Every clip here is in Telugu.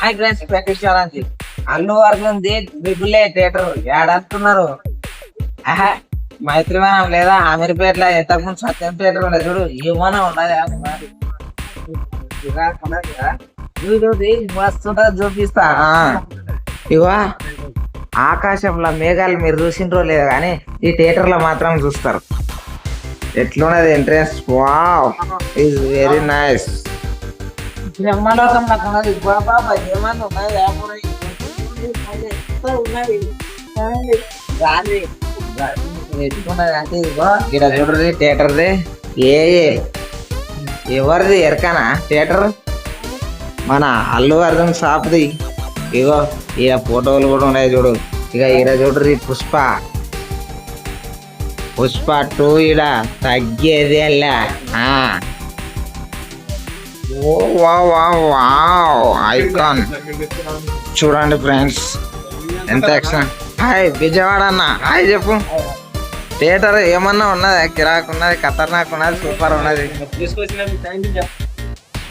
హాయ్ ఫ్రెండ్స్ ప్రకటించాలని అల్లు అర్జున్ ది బిగులే థియేటర్. ఏడంటున్నారు ఆహా మైత్రివనం లేదా అమీర్పేటలో ఎంతకుముందు సత్యం థియేటర్ ఉండదు చూడు ఏమైనా ఉన్నది ఆ మస్తు చూపిస్తా. ఆ. ఆకాశంలో మేఘాలు మీరు చూసిండ్రో లేదు కానీ ఈ థియేటర్లో మాత్రం చూస్తారు. ఎట్లున్నది entrance wow is very nice బ్రహ్మలోకం నాకు ఉన్నది బాబా ఏమన్నా ఉన్నది లేకపోతే ఎట్టుకున్నది అంటే ఇగో ఇక్కడ చూడరు థియేటర్ది ఏ ఏ ఎవరిది ఎరకనా థియేటర్ మన అల్లు అర్జున్ షాప్ది ఇగో ఇక ఫోటోలు కూడా ఉన్నాయి చూడు. ఇక ఈడ చూడరు పుష్ప. పుష్ప టూ ఈడ తగ్గేదేలే ఆ. ఐకాన్. చూడండి ఫ్రెండ్స్ ఎంత ఎక్సలెంట్ హాయ్ విజయవాడ అన్న. హాయ్ చెప్పు. థియేటర్ ఏమన్నా ఉన్నది? కిరాక్ ఉన్నది ఖతర్నాక్ ఉన్నది సూపర్ ఉన్నది.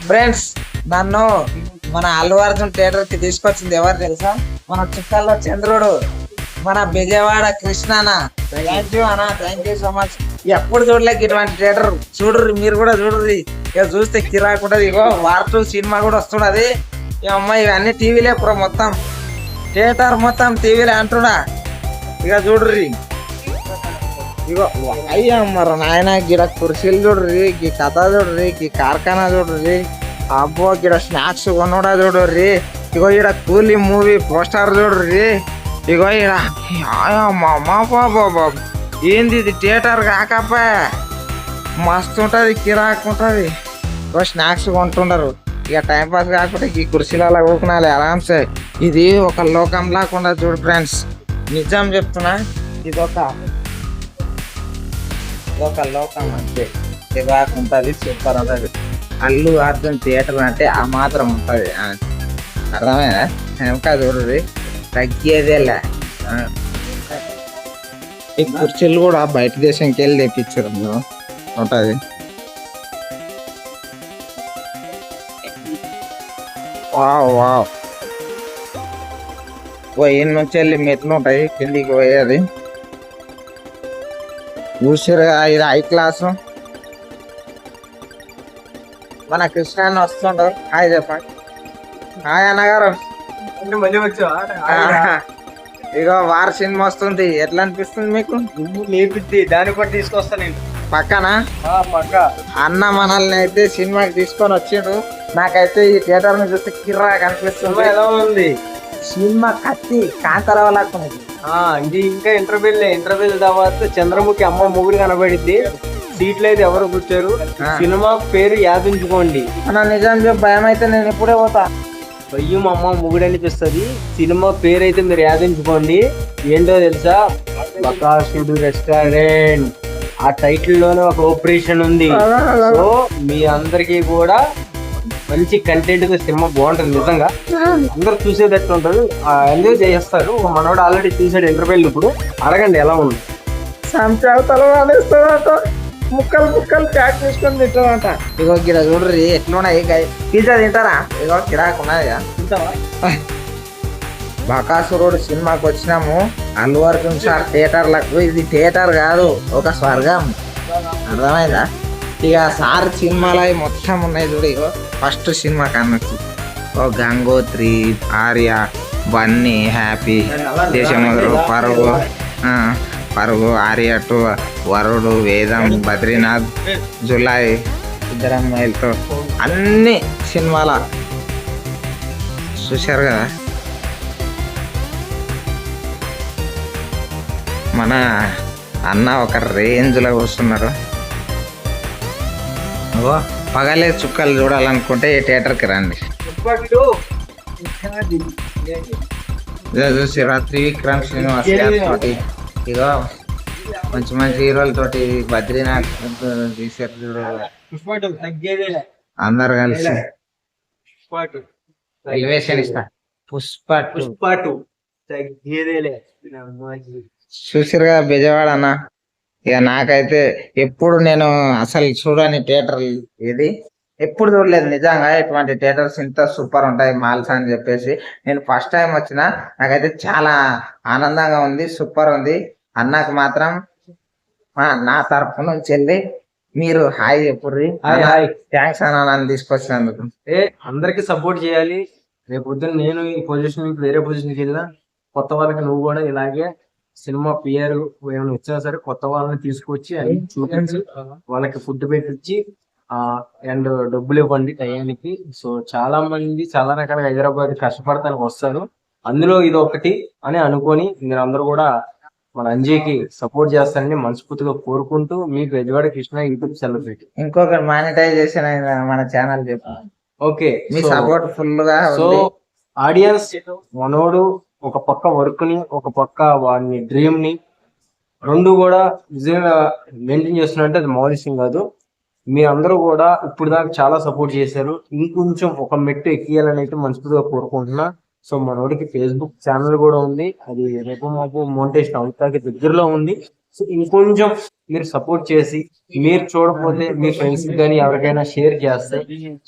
ఫ్రెండ్స్ నన్ను మన అల్లు అర్జున్ థియేటర్కి తీసుకొచ్చింది ఎవరు తెలుసా? మన చుక్కల్లో చంద్రుడు మన విజయవాడ కృష్ణన థ్యాంక్ యూ అన్న. థ్యాంక్ యూ సో మచ్ ఎప్పుడు చూడలేక ఇటువంటి థియేటర్ చూడరు మీరు కూడా చూడరు ఇక చూస్తే కిరాక్ ఉంటది. ఇగో వార్ సినిమా కూడా వస్తున్నది ఈ అమ్మాయి ఇవన్నీ టీవీలే ఇప్పుడు మొత్తం. థియేటర్ మొత్తం టీవీలే అంటున్నా. ఇక చూడరు ఇగో అయ్యా మరి నాయన గిడ కుర్చీలు చూడరు ఈ కథ చూడరు ఈ కార్ఖానా చూడరు అబ్బో గిడ స్నాక్స్ కొనుడా చూడరు ఇగో ఈడ కూలీ మూవీ పోస్టర్ చూడరు ఇగో ఈడ. మా బాబా. ఏంది ఇది? థియేటర్ కాకపోయా మస్తు ఉంటుంది కిరాక్ ఉంటుంది. ఇగో స్నాక్స్ కొంటుండరు. ఇక టైం పాస్ కాకుండా ఈ కుర్చీలలో కూకునాలి ఆరామ్సే. ఇది ఒక లోకం లాకుండా చూడు ఫ్రెండ్స్ నిజం చెప్తున్నా ఇది ఒక ఒక లోకం అంతే. చిరాకు ఉంటుంది సూపర్ ఉంటుంది. అల్లు అర్జున్ థియేటర్ అంటే ఆ మాత్రం ఉంటుంది. అర్థమైనా వెనక చూడదు తగ్గేదేలే. ఈ కుర్చీలు కూడా బయట దేశంకి వెళ్ళి తెప్పించారు ఉంటుంది. Wow wow. పోయిన నుంచి వెళ్ళి మెట్లు ఉంటాయి కిందికి పోయేది. చూసారు ఇది హై క్లాస్. మన కృష్ణ అన్న వస్తుండ్రు హాయ్ చెప్పండి. హాయ్ అన్నగారు. ఇగో వార సినిమా వస్తుంది. ఎట్లా అనిపిస్తుంది మీకు? లేపిద్ది. దాన్ని కూడా తీసుకొస్తా నేను. పక్కన? పక్క. అన్న మనల్ని అయితే సినిమాకి తీసుకొని వచ్చిండు. నాకైతే ఈ థియేటర్ని చూస్తే కిర్రా కనిపిస్తుంది ఎలా ఉంది? సినిమా కత్తి కాంతారావు ఆ ఇది ఇంకా ఇంటర్వ్యూల్ ఇంటర్వ్యూల్ తర్వాత చంద్రముఖి అమ్మ మొగుడు కనబడిద్ది. సీట్లు అయితే ఎవరు కూర్చారు. సినిమా పేరు యాదించుకోండి అన్న నిజం భయం అయితే నేను ఇప్పుడే పోతా. భయ్యం అమ్మ మొగుడు అనిపిస్తుంది సినిమా పేరు అయితే మీరు యాదించుకోండి. ఏంటో తెలుసా? బకాసుడు రెస్టారెంట్. ఆ టైటిల్లోనే ఒక ఆపరేషన్ ఉంది. సో మీ అందరికీ కూడా మంచి కంటెంట్ సినిమా బాగుంటుంది నిజంగా. అందరూ చూసేటట్టు ఉంటుంది. ఎంజాయ్ చేస్తారు మనోడు ఆల్రెడీ చూసాడు ఇంటర్వ్యూలు ఇప్పుడు. అడగండి ఎలా ఉంది? వాడేస్తాడట ముక్కలు ముక్కలు ప్యాక్ చేసుకొని తింటాడట ఇగో గిడ చూడరి ఎట్లున్నాయి పిజ్జా తింటారా? ఇగో గిరాకు ఉన్నది బకాసురుడు సినిమాకి వచ్చినాము. అల్లు అర్జున్ సార్ థియేటర్లకు. ఇది థియేటర్ కాదు ఒక స్వర్గం. అర్థమైందా? ఇక సార్ సినిమాలు అవి మొత్తం ఉన్నాయి చూడు ఇగో. ఫస్ట్ సినిమా కన్నొచ్చు ఓ గంగోత్రి ఆర్య బన్నీ హ్యాపీ దేశముద్రు పరుగు. పరుగు ఆర్య టు వరుడు వేదం బద్రీనాథ్ జులై ఇద్దరు అమ్మాయిలతో అన్ని సినిమాల చూశారు కదా. మన అన్న ఒక రేంజ్లో కూర్చున్నారు ఓ పగలే చుక్కలు చూడాలనుకుంటే ఈ థియేటర్కి రండి. ఇదో చూసిరా త్రివిక్రమ్ శ్రీనివాస్ తోటి ఇగో మంచి మంచి హీరోలతోటి బద్రీనాథ్ తీసారు చూడు. అందరు కలిసి. ఎలివేషన్ ఇస్తా. పుష్ప two. పుష్పాటు తగ్గేదేలే. చూసిరు కదా బెజవాడ అన్న? ఇక నాకైతే ఎప్పుడు నేను అసలు చూడని థియేటర్ ఇది ఎప్పుడు చూడలేదు. నిజంగా ఇటువంటి థియేటర్స్ ఇంత సూపర్ ఉంటాయి మాల్స్ అని చెప్పేసి. నేను ఫస్ట్ టైం వచ్చిన నాకైతే చాలా ఆనందంగా ఉంది సూపర్ ఉంది. అన్నకు మాత్రం మా నా తరపు నుంచి వెళ్ళి మీరు హాయ్ చెప్పుర్రి. Hi hi. థ్యాంక్స్ అన్న నన్ను తీసుకొచ్చినందుకు. ఏ అందరికి సపోర్ట్ చేయాలి. రేపు పొద్దున్న నేను ఈ పొజిషన్ వేరే పొజిషన్కి వెళ్ళినా కొత్త వాళ్ళకి నువ్వు కూడా ఇలాగే సినిమా పిఆర్ ఏమైనా వచ్చినా సరే కొత్త వాళ్ళని తీసుకొచ్చి చూపించి వాళ్ళకి ఫుడ్ పెట్టించి ఆ అండ్ డబ్బులు ఇవ్వండి టయానికి. సో చాలా మంది చాలా రకాలుగా హైదరాబాద్ కష్టపడతానికి వస్తారు. అందులో ఇది ఒకటి అని అనుకొని మీరు అందరూ కూడా మన అంజీకి సపోర్ట్ చేస్తారని మనస్ఫూర్తిగా కోరుకుంటూ మీకు ఎజవాడ కృష్ణ యూట్యూబ్ సెలబ్రిటీ ఇంకొకటి మానిటైజేషన్ అయిన మన ఛానల్ చెప్పు. ఓకే మీ సపోర్ట్ ఫుల్గా సో ఆడియన్స్ మనోడు ఒక పక్క వర్క్ని ఒక పక్క వాడిని డ్రీమ్ని రెండు కూడా నిజంగా మెయింటైన్ చేస్తున్నట్టు అది మామూలు కాదు. మీరందరూ కూడా ఇప్పుడు దాకా చాలా సపోర్ట్ చేశారు. ఇంకొంచెం ఒక మెట్టు ఎక్కియాలని అయితే మనస్ఫూర్తిగా కోరుకుంటున్నా. సో మనోడికి ఫేస్బుక్ ఛానల్ కూడా ఉంది. అది రేపు మాపు మోనిటేషన్ అవుతాకి దగ్గరలో ఉంది. సో ఇంకొంచెం మీరు సపోర్ట్ చేసి మీరు చూడకపోతే మీ ఫ్రెండ్స్ కానీ ఎవరికైనా షేర్ చేస్తే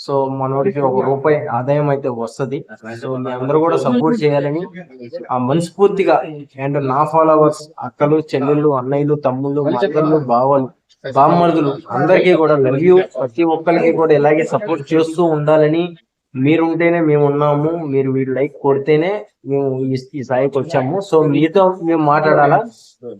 సో మనోడికి ఒక రూపాయి ఆదాయం అయితే వస్తది. సో మీ అందరూ కూడా సపోర్ట్ చేయాలని ఆ మనస్ఫూర్తిగా అండ్ నా ఫాలోవర్స్ అక్కలు చెల్లెళ్ళు అన్నయ్యలు తమ్ముళ్ళు మక్కలు బావలు బామ్మర్దులు అందరికీ కూడా లవ్ యూ ప్రతి ఒక్కరికి కూడా ఇలాగే సపోర్ట్ చేస్తూ ఉండాలని మీరుంటేనే మేము ఉన్నాము మీరు వీడు లైక్ కొడితేనే మేము ఈ- స్థాయికి వచ్చాము. సో మీతో మేము మాట్లాడాలా?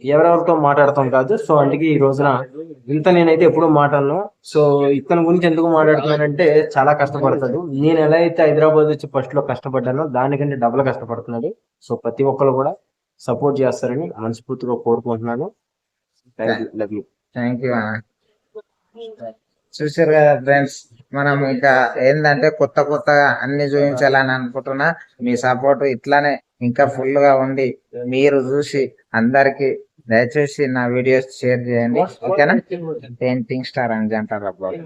ఎవరెవరితో మాట్లాడతాం కాదు. సో అందుకే ఈ రోజున ఇంత నేనైతే ఎప్పుడూ మాట్లాడను. సో ఇతని గురించి ఎందుకు మాట్లాడుతున్నానంటే చాలా కష్టపడతాడు. నేను ఎలా అయితే హైదరాబాద్ వచ్చి ఫస్ట్లో కష్టపడ్డానో దానికంటే డబుల్ కష్టపడుతున్నాడు. సో ప్రతి ఒక్కరు కూడా సపోర్ట్ చేస్తారని మనస్ఫూర్తిగా కోరుకుంటున్నాను. థ్యాంక్ యూ థ్యాంక్ యూ చూసారు కదా ఫ్రెండ్స్ మనం ఇంకా ఏంటంటే కొత్త కొత్తగా అన్ని చూపించాలని అనుకుంటున్నా. మీ సపోర్ట్ ఇట్లానే ఇంకా ఫుల్గా ఉండి మీరు చూసి అందరికి దయచేసి నా వీడియోస్ షేర్ చేయండి. ఓకేనా? పెయింటింగ్ స్టార్ అని అంటారు అబ్బాయి